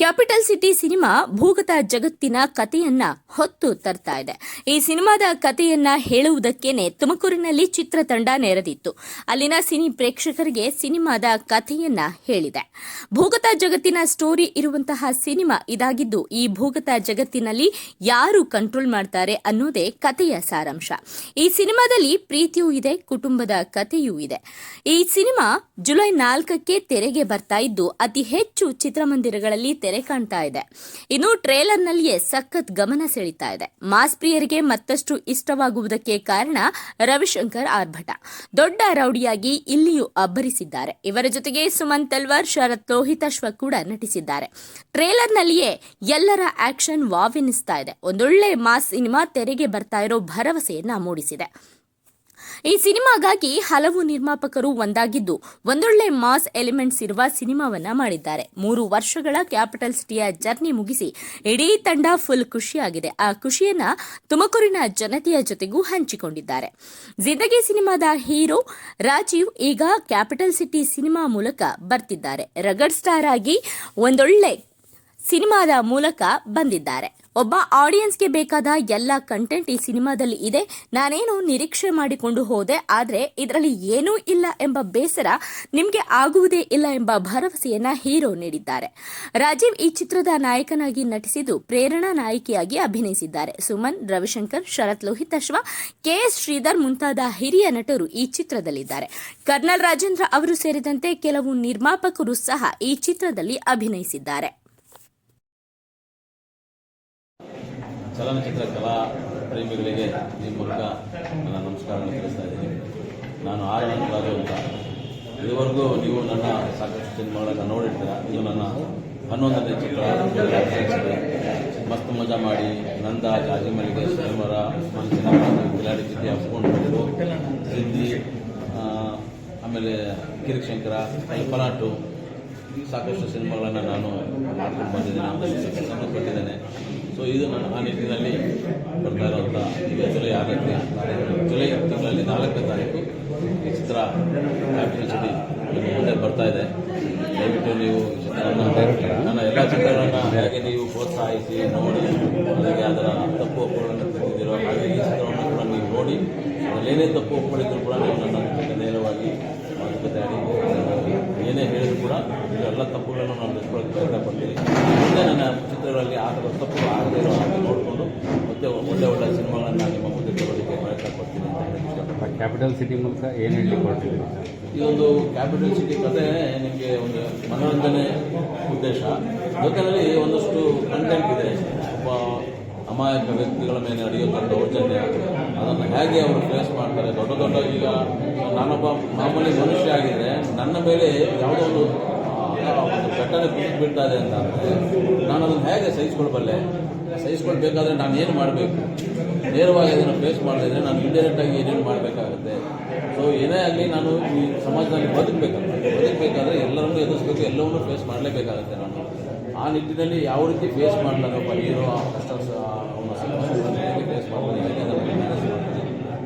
Capital city cinema ಭೂಗತ ಜಗತ್ತಿನ ಕಥೆಯನ್ನ ಹೊತ್ತು ತರ್ತಾ ಇದೆ. ಈ ಸಿನಿಮಾದ ಕಥೆಯನ್ನ ಹೇಳುವುದಕ್ಕೇನೆ ತುಮಕೂರಿನಲ್ಲಿ ಚಿತ್ರತಂಡ ನೆರೆದಿತ್ತು. ಅಲ್ಲಿನ ಸಿನಿ ಪ್ರೇಕ್ಷಕರಿಗೆ ಸಿನಿಮಾದ ಕಥೆಯನ್ನ ಹೇಳಿದೆ. ಭೂಗತ ಜಗತ್ತಿನ ಸ್ಟೋರಿ ಇರುವಂತಹ ಸಿನಿಮಾ ಇದಾಗಿದ್ದು ಈ ಭೂಗತ ಜಗತ್ತಿನಲ್ಲಿ ಯಾರು ಕಂಟ್ರೋಲ್ ಮಾಡ್ತಾರೆ ಅನ್ನೋದೇ ಕಥೆಯ ಸಾರಾಂಶ. ಈ ಸಿನಿಮಾದಲ್ಲಿ ಪ್ರೀತಿಯೂ ಇದೆ, ಕುಟುಂಬದ ಕಥೆಯೂ ಇದೆ. ಈ ಸಿನಿಮಾ ಜುಲೈ ನಾಲ್ಕಕ್ಕೆ ತೆರೆಗೆ ಬರ್ತಾ ಇದ್ದು, ಅತಿ ಹೆಚ್ಚು ಚಿತ್ರಮಂದಿರಗಳಲ್ಲಿ ತೆರೆ ಕಾಣ್ತಾ ಇದೆ. ಇನ್ನು ಟ್ರೇಲರ್ನಲ್ಲಿಯೇ ಸಖತ್ ಗಮನ ಸೆಳೀತಾ ಇದೆ. ಮಾಸ್ ಪ್ರಿಯರಿಗೆ ಮತ್ತಷ್ಟು ಇಷ್ಟವಾಗುವುದಕ್ಕೆ ಕಾರಣ ರವಿಶಂಕರ್ ಆರ್ಭಟ. ದೊಡ್ಡ ರೌಡಿಯಾಗಿ ಇಲ್ಲಿಯೂ ಅಬ್ಬರಿಸಿದ್ದಾರೆ. ಇವರ ಜೊತೆಗೆ ಸುಮನ್ ತಲ್ವಾರ್, ಶರತ್ ಲೋಹಿತಾಶ್ವ ಕೂಡ ನಟಿಸಿದ್ದಾರೆ. ಟ್ರೇಲರ್ನಲ್ಲಿಯೇ ಎಲ್ಲರ ಆಕ್ಷನ್ ವಾವೆನಿಸ್ತಾ ಇದೆ. ಒಂದೊಳ್ಳೆ ಮಾಸ್ ಸಿನಿಮಾ ತೆರೆಗೆ ಬರ್ತಾ ಇರೋ ಭರವಸೆಯನ್ನ ಮೂಡಿಸಿದೆ. ಈ ಸಿನಿಮಾಗಾಗಿ ಹಲವು ನಿರ್ಮಾಪಕರು ಒಂದಾಗಿದ್ದು, ಒಂದೊಳ್ಳೆ ಮಾಸ್ ಎಲಿಮೆಂಟ್ಸ್ ಇರುವ ಸಿನಿಮಾವನ್ನ ಮಾಡಿದ್ದಾರೆ. ಮೂರು ವರ್ಷಗಳ ಕ್ಯಾಪಿಟಲ್ ಸಿಟಿಯ ಜರ್ನಿ ಮುಗಿಸಿ, ಇಡೀ ತಂಡ ಫುಲ್ ಖುಷಿಯಾಗಿದೆ. ಆ ಖುಷಿಯನ್ನ ತುಮಕೂರಿನ ಜನತೆಯ ಜೊತೆಗೂ ಹಂಚಿಕೊಂಡಿದ್ದಾರೆ. ಜಿಂದಗಿ ಸಿನಿಮಾದ ಹೀರೋ ರಾಜೀವ್ ಈಗ ಕ್ಯಾಪಿಟಲ್ ಸಿಟಿ ಸಿನಿಮಾ ಮೂಲಕ ಬರ್ತಿದ್ದಾರೆ. ರಗಡ್ ಸ್ಟಾರ್ ಆಗಿ ಒಂದೊಳ್ಳೆ ಸಿನಿಮಾದ ಮೂಲಕ ಬಂದಿದ್ದಾರೆ. ಒಬ್ಬ ಆಡಿಯನ್ಸ್ಗೆ ಬೇಕಾದ ಎಲ್ಲ ಕಂಟೆಂಟ್ ಈ ಸಿನಿಮಾದಲ್ಲಿ ಇದೆ. ನಾನೇನು ನಿರೀಕ್ಷೆ ಮಾಡಿಕೊಂಡು ಹೋದೆ, ಆದರೆ ಇದರಲ್ಲಿ ಏನೂ ಇಲ್ಲ ಎಂಬ ಬೇಸರ ನಿಮಗೆ ಆಗುವುದೇ ಇಲ್ಲ ಎಂಬ ಭರವಸೆಯನ್ನ ಹೀರೋ ನೀಡಿದ್ದಾರೆ. ರಾಜೀವ್ ಈ ಚಿತ್ರದ ನಾಯಕನಾಗಿ ನಟಿಸಿದ್ದು ಪ್ರೇರಣಾ ನಾಯಕಿಯಾಗಿ ಅಭಿನಯಿಸಿದ್ದಾರೆ. ಸುಮನ್, ರವಿಶಂಕರ್, ಶರತ್ ಲೋಹಿತ್ ಅಶ್ವ, ಕೆ ಕೆಎಸ್ ಶ್ರೀಧರ್ ಮುಂತಾದ ಹಿರಿಯ ನಟರು ಈ ಚಿತ್ರದಲ್ಲಿದ್ದಾರೆ. ಕರ್ನಲ್ ರಾಜೇಂದ್ರ ಅವರು ಸೇರಿದಂತೆ ಕೆಲವು ನಿರ್ಮಾಪಕರು ಸಹ ಈ ಚಿತ್ರದಲ್ಲಿ ಅಭಿನಯಿಸಿದ್ದಾರೆ. ಚಲನಚಿತ್ರ ಕಲಾ ಪ್ರೇಮಿಗಳಿಗೆ ಈ ಮೂಲಕ ನನ್ನ ನಮಸ್ಕಾರವನ್ನು ತಿಳಿಸ್ತಾ ಇದ್ದೀನಿ. ನಾನು ಆರ್ ರಾಜು ಅಂತ. ಇದುವರೆಗೂ ನೀವು ನನ್ನ ಸಾಕಷ್ಟು ಸಿನಿಮಾಗಳನ್ನು ನೋಡಿರ್ತೀರ? ಇದು ನನ್ನ ಹನ್ನೊಂದನೇ ಚಿತ್ರ. ಮಸ್ತ್ ಮಜಾ ಮಾಡಿ ನಂದ ಜಾಜಿ ಸಿನಿಮರ ಕಿಲಾಡಿ ಸಿದ್ಧಿ ಹಬ್ಸ್ಕೊಂಡು ಸಿದ್ದಿ ಆಮೇಲೆ ಕಿರಿಕ್ ಶಂಕರ ಪಲಾಟು ಸಾಕಷ್ಟು ಸಿನಿಮಾಗಳನ್ನು ನಾನು ಮಾಡ್ಕೊಂಡು ಬಂದಿದ್ದೀನಿ. ಸೊ ಇದು ನನ್ನ ಆ ನಿಟ್ಟಿನಲ್ಲಿ ಬರ್ತಾ ಇರುವಂಥ ಈಗ ಜುಲೈ ಆರನೇ ಜುಲೈ ತಿಂಗಳಲ್ಲಿ ನಾಲ್ಕನೇ ತಾರೀಕು ಈ ಚಿತ್ರ ನಿಮ್ಮ ಮುಂದೆ ಬರ್ತಾ ಇದೆ. ದಯವಿಟ್ಟು ನೀವು ಚಿತ್ರವನ್ನು ನನ್ನ ಎಲ್ಲ ಚಿತ್ರಗಳನ್ನು ಹೇಗೆ ನೀವು ಪ್ರೋತ್ಸಾಹಿಸಿ, ನೋಡಿ ಅದಕ್ಕೆ ಅದರ ತಪ್ಪು ಒಪ್ಪುಗಳನ್ನು ತಿಳಿದಿರೋ ಹಾಗೆ ಈ ಚಿತ್ರವನ್ನು ಕೂಡ ನೀವು ನೋಡಿ ಅದರಲ್ಲೇನೇ ತಪ್ಪು ಒಪ್ಪುಗಳಿದ್ರು ಕೂಡ ನೀವು ನನ್ನ ಜೊತೆ ನೇರವಾಗಿ ಮಾತುಕತೆ ಆಡಿ, ಏನೇ ಹೇಳಿದ್ರು ಕೂಡ ಇದೆಲ್ಲ ತಪ್ಪುಗಳನ್ನು ನಾನು ಪ್ರಯತ್ನ ಪಡ್ತೀನಿ ಮುಂದೆ ನನ್ನ ಚಿತ್ರಗಳಲ್ಲಿ ಆ ಥರದ ತಪ್ಪು ಆಗದೇ ಇರೋ ಹಾಗೆ ನೋಡಿಕೊಂಡು ಮತ್ತೆ ಒಳ್ಳೆ ಒಳ್ಳೆ ಸಿನಿಮಾಗಳನ್ನು ನಿಮ್ಮ ಮುಂದೆ ತರೋದಕ್ಕೆ ಪ್ರಯತ್ನ ಪಡ್ತೀನಿ ಅಂತ ಹೇಳಕ್ಕೆ ಇಷ್ಟಪಡ್ತೀನಿ ಕ್ಯಾಪಿಟಲ್ ಸಿಟಿ ಮೂಲಕ ಏನು ಹೇಳಲಿಕ್ಕೆ ಹೊರಟಿದ್ದೀರಿ ಈ ಒಂದು ಕ್ಯಾಪಿಟಲ್ ಸಿಟಿ ಕತೆ ನಿಮಗೆ ಒಂದು ಮನೋರಂಜನೆ ಉದ್ದೇಶ. ಜೊತೆಯಲ್ಲಿ ಒಂದಷ್ಟು ಕಂಟೆಂಟ್ ಇದೆ. ಒಬ್ಬ ಅಮಾಯಕ ವ್ಯಕ್ತಿಗಳ ಮೇಲೆ ನಡೆಯುವಂಥ ದೌರ್ಜನ್ಯ. ಅದನ್ನು ಹೇಗೆ ಅವರು ಫೇಸ್ ಮಾಡ್ತಾರೆ? ದೊಡ್ಡ ದೊಡ್ಡ ಈಗ ನಾನೊಬ್ಬ ಮಾಮೂಲಿ ಮನುಷ್ಯ ಆಗಿದ್ದರೆ ನನ್ನ ಮೇಲೆ ಯಾವುದೋ ಒಂದು ಒಂದು ಘಟನೆ ಕುಸಿದು ಇದೆ ಅಂತ ನಾನು ಅದನ್ನು ಹೇಗೆ ಸಹಿಸ್ಕೊಳ್ಬಲ್ಲೆ ಸಹಿಸ್ಕೊಳ್ಬೇಕಾದ್ರೆ ನಾನು ಏನು ಮಾಡಬೇಕು ನೇರವಾಗಿ ಅದನ್ನು ಫೇಸ್ ಮಾಡಿದ್ರೆ ನಾನು ಇಂಡೈರೆಕ್ಟ್ ಆಗಿ ಏನೇನು ಮಾಡಬೇಕಾಗುತ್ತೆ ಸೊ ಏನೇ ಆಗಲಿ ನಾನು ಈ ಸಮಾಜದಲ್ಲಿ ಬದುಕಬೇಕಾಗುತ್ತೆ ಬದುಕಬೇಕಾದ್ರೆ ಎಲ್ಲರನ್ನೂ ಎದುರಿಸ್ಬೇಕು ಎಲ್ಲವನ್ನೂ ಫೇಸ್ ಮಾಡಲೇಬೇಕಾಗುತ್ತೆ ನಾನು ಆ ನಿಟ್ಟಿನಲ್ಲಿ ಯಾವ ರೀತಿ ಫೇಸ್ ಮಾಡಲಾರಪ್ಪ ನೀರು ಕಷ್ಟ ಫೇಸ್ ಮಾಡಬೇಕು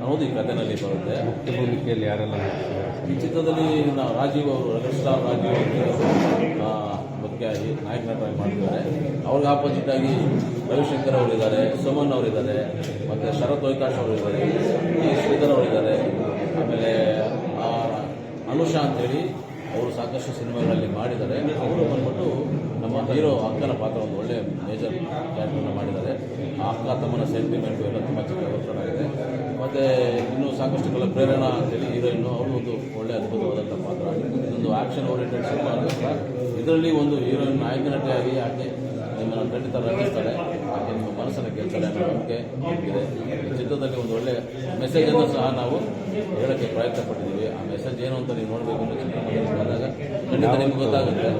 ಅನ್ನೋದು ಈ ಕಥೆನಲ್ಲಿ ಬರುತ್ತೆ. ಮುಖ್ಯ ಭೂಮಿಕೆಯಲ್ಲಿ ಯಾರೆಲ್ಲ ಈ ಚಿತ್ರದಲ್ಲಿ ನಾವು ರಾಜೀವ್ ಅವರು ರಗಡ್ ಸ್ಟಾರ್ ರಾಜೀವ್ ಅವರು ಬದುಕಾಗಿ ನಾಯಕ ನಟರಾಗಿ ಮಾಡ್ತಿದ್ದಾರೆ ಅವ್ರಿಗೆ ಆಪೋಸಿಟ್ ಆಗಿ ರವಿಶಂಕರ್ ಅವರಿದ್ದಾರೆ ಸುಮನ್ ಅವರಿದ್ದಾರೆ ಮತ್ತು ಶರತ್ ವೈಕಾಶ್ ಅವರಿದ್ದಾರೆ ಈ ಶ್ರೀಧರ್ ಅವರಿದ್ದಾರೆ. ಆಮೇಲೆ ಅನುಷಾ ಅಂತೇಳಿ ಅವರು ಸಾಕಷ್ಟು ಸಿನಿಮಾಗಳಲ್ಲಿ ಮಾಡಿದ್ದಾರೆ. ಅವರು ಬಂದ್ಬಿಟ್ಟು ನಮ್ಮ ಹೀರೋ ಅಕ್ಕನ ಪಾತ್ರ ಒಂದು ಒಳ್ಳೆ ಮೇಜರ್ ಕ್ಯಾರೆಕ್ಟರ್ನ ಮಾಡಿದ್ದಾರೆ. ಆ ಅಕ್ಕ ತಮ್ಮನ ಸೆಂಟಿಮೆಂಟು ಎಲ್ಲ ತುಂಬ ಚೆನ್ನಾಗಿದೆ ಮತ್ತು ಇನ್ನೂ ಸಾಕಷ್ಟು ಕಲ ಪ್ರೇರಣಾ ಅಂತೇಳಿ ಹೀರೋಯಿನ್ನು ಅವರು ಒಂದು ಒಳ್ಳೆ ಅದ್ಭುತವಾದಂಥ ಪಾತ್ರ ಇದೊಂದು ಆ್ಯಕ್ಷನ್ ಓರಿಯೆಂಟೆಡ್ ಸಿನಿಮಾ ಅಂತ ಇದರಲ್ಲಿ ಒಂದು ಹೀರೋಯಿನ್ ನಾಯಕ ನಟಿಯಾಗಿ ಆಕೆ ನಿಮ್ಮನ್ನು ಖಂಡಿತ ರಂಜಿಸ್ತಾಳೆ. ಆಕೆ ನಿಮ್ಮ ಮನಸ್ಸನ್ನು ಕೇಳ್ತಾರೆ ಅನ್ನೋ ನಂಬಿಕೆ ಇದೆ. ಚಿತ್ರದಲ್ಲಿ ಒಂದು ಒಳ್ಳೆ ಮೆಸೇಜನ್ನು ಸಹ ನಾವು ಹೇಳೋಕ್ಕೆ ಪ್ರಯತ್ನ ಪಟ್ಟಿದ್ದೀವಿ ಆ ಮೆಸೇಜ್ ಏನು ಅಂತ ನೀವು ನೋಡಬೇಕು ಅಂತ ಚಿತ್ರ ಬಂದಾಗ ಖಂಡಿತ ನಿಮ್ಗೆ ಗೊತ್ತಾಗುತ್ತೆ.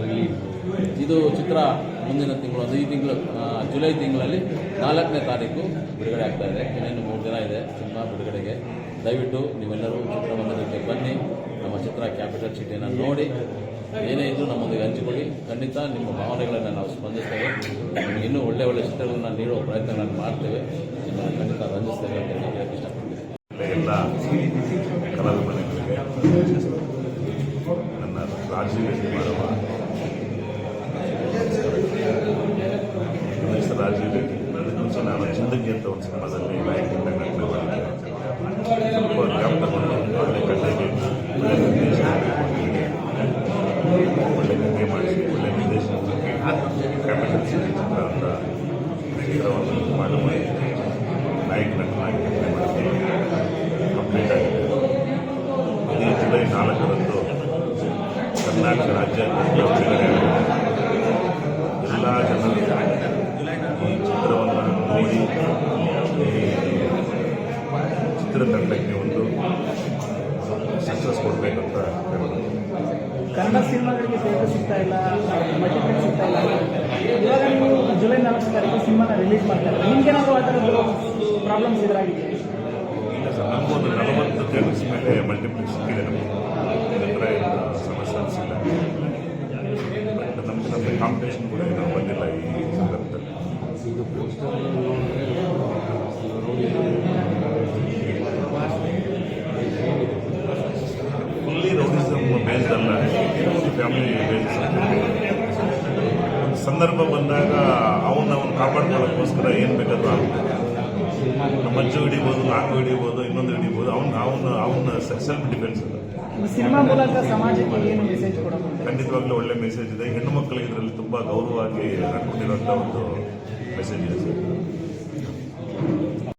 ಇದು ಚಿತ್ರ ಮುಂದಿನ ತಿಂಗಳು ಒಂದು ಈ ತಿಂಗಳು ಜುಲೈ ತಿಂಗಳಲ್ಲಿ ನಾಲ್ಕನೇ ತಾರೀಕು ಬಿಡುಗಡೆ ಆಗ್ತಾ ಇದೆ. ಇನ್ನೇನು ಮೂರು ದಿನ ಇದೆ ಸಿನಿಮಾ ಬಿಡುಗಡೆಗೆ. ದಯವಿಟ್ಟು ನೀವೆಲ್ಲರೂ ಚಿತ್ರಮಂದಿರಕ್ಕೆ ಬನ್ನಿ. ನಮ್ಮ ಚಿತ್ರ ಕ್ಯಾಪಿಟಲ್ ಸಿಟಿಯನ್ನು ನೋಡಿ. ಏನೇ ಇದ್ದರೂ ನಮ್ಮೊಂದಿಗೆ ಹಂಚಿಕೊಳ್ಳಿ. ಖಂಡಿತ ನಿಮ್ಮ ಭಾವನೆಗಳನ್ನು ನಾವು ಸ್ಪಂದಿಸ್ತೇವೆ. ಇನ್ನೂ ಒಳ್ಳೆ ಒಳ್ಳೆ ಚಿತ್ರಗಳನ್ನು ನೀಡುವ ಪ್ರಯತ್ನಗಳನ್ನು ಮಾಡ್ತೇವೆ. ನಿಮ್ಮನ್ನು ಖಂಡಿತ ರಂಜಿಸ್ತೇವೆ ಅಂತ ಹೇಳಕ್ಕೆ ಇಷ್ಟಪಡ್ತೀನಿ. ನನ್ನ ರಾಜೀವ್ ಚಂದಗಿ ಅಂತ ಒಂದು ಸಿನಿಮಾದಲ್ಲಿ ಚಿತ್ರತಂಡಕ್ಕೆ ಒಂದು ಸಕ್ಸಸ್ ಕೊಡಬೇಕಂತ ಹೇಳೋದು. ಕನ್ನಡ ಸಿನಿಮಾಗಳಿಗೆ ಥಿಯೇಟರ್ ಸಿಗ್ತಾ ಇಲ್ಲ ಮಲ್ಟಿಪ್ಲೆಕ್ಸ್ ಸಿಗ್ತಾ ಇಲ್ಲ. ಇವಾಗ ನೀವು ಜುಲೈ ನಾಲ್ಕು ತಾರೀಕು ಸಿನಿಮಾನ ರಿಲೀಸ್ ಮಾಡ್ತಾರೆ ನಿಮ್ಗೇನಾದರೂ ಆ ಥರದ್ದು ಪ್ರಾಬ್ಲಮ್ಸ್ ಎದುರಾಗಿದೆ ಇಲ್ಲ ಸರ್ ನಮಗೊಂದು ನಲವತ್ತು ಥಿಯೇಟರ್ಸ್ ಮೇಲೆ ಮಲ್ಟಿಪ್ಲೆಕ್ಸ್ ಸಿಕ್ಕಿದೆ ನಮಗೆ ಇದರ ಸಮಸ್ಯೆ ಅನಿಸಿಲ್ಲ. ಬಟ್ ನಮಗೆ ನಮಗೆ ಕಾಂಪಿಟೇಷನ್ ಕೂಡ ಏನೂ ಫ್ಯಾಮಿಲಿ ಒಂದು ಸಂದರ್ಭ ಬಂದಾಗ ಅವನ್ನ ಅವನು ಕಾಪಾಡ್ಕೊಳ್ಳೋಕ್ಕೋಸ್ಕರ ಏನು ಬೇಕಾದ್ರೂ ಆಗುತ್ತೆ ನಮ್ಮ ಅಜ್ಜು ಹಿಡಿಬೋದು ನಾಲ್ಕು ಹಿಡಿಬೋದು ಇನ್ನೊಂದು ಹಿಡಿಬೋದು ಅವ್ನ ಅವನು ಅವನ ಸೆಲ್ಫ್ ಡಿಫೆನ್ಸ್ ಅಲ್ಲ ಖಂಡಿತವಾಗ್ಲೂ ಒಳ್ಳೆ ಮೆಸೇಜ್ ಇದೆ. ಹೆಣ್ಣು ಮಕ್ಕಳಿಗೆ ಇದರಲ್ಲಿ ತುಂಬ ಗೌರವವಾಗಿ ನಡ್ಕೊಂಡಿರೋಂಥ ಒಂದು ಮೆಸೇಜ್ ಇದೆ ಸರ್.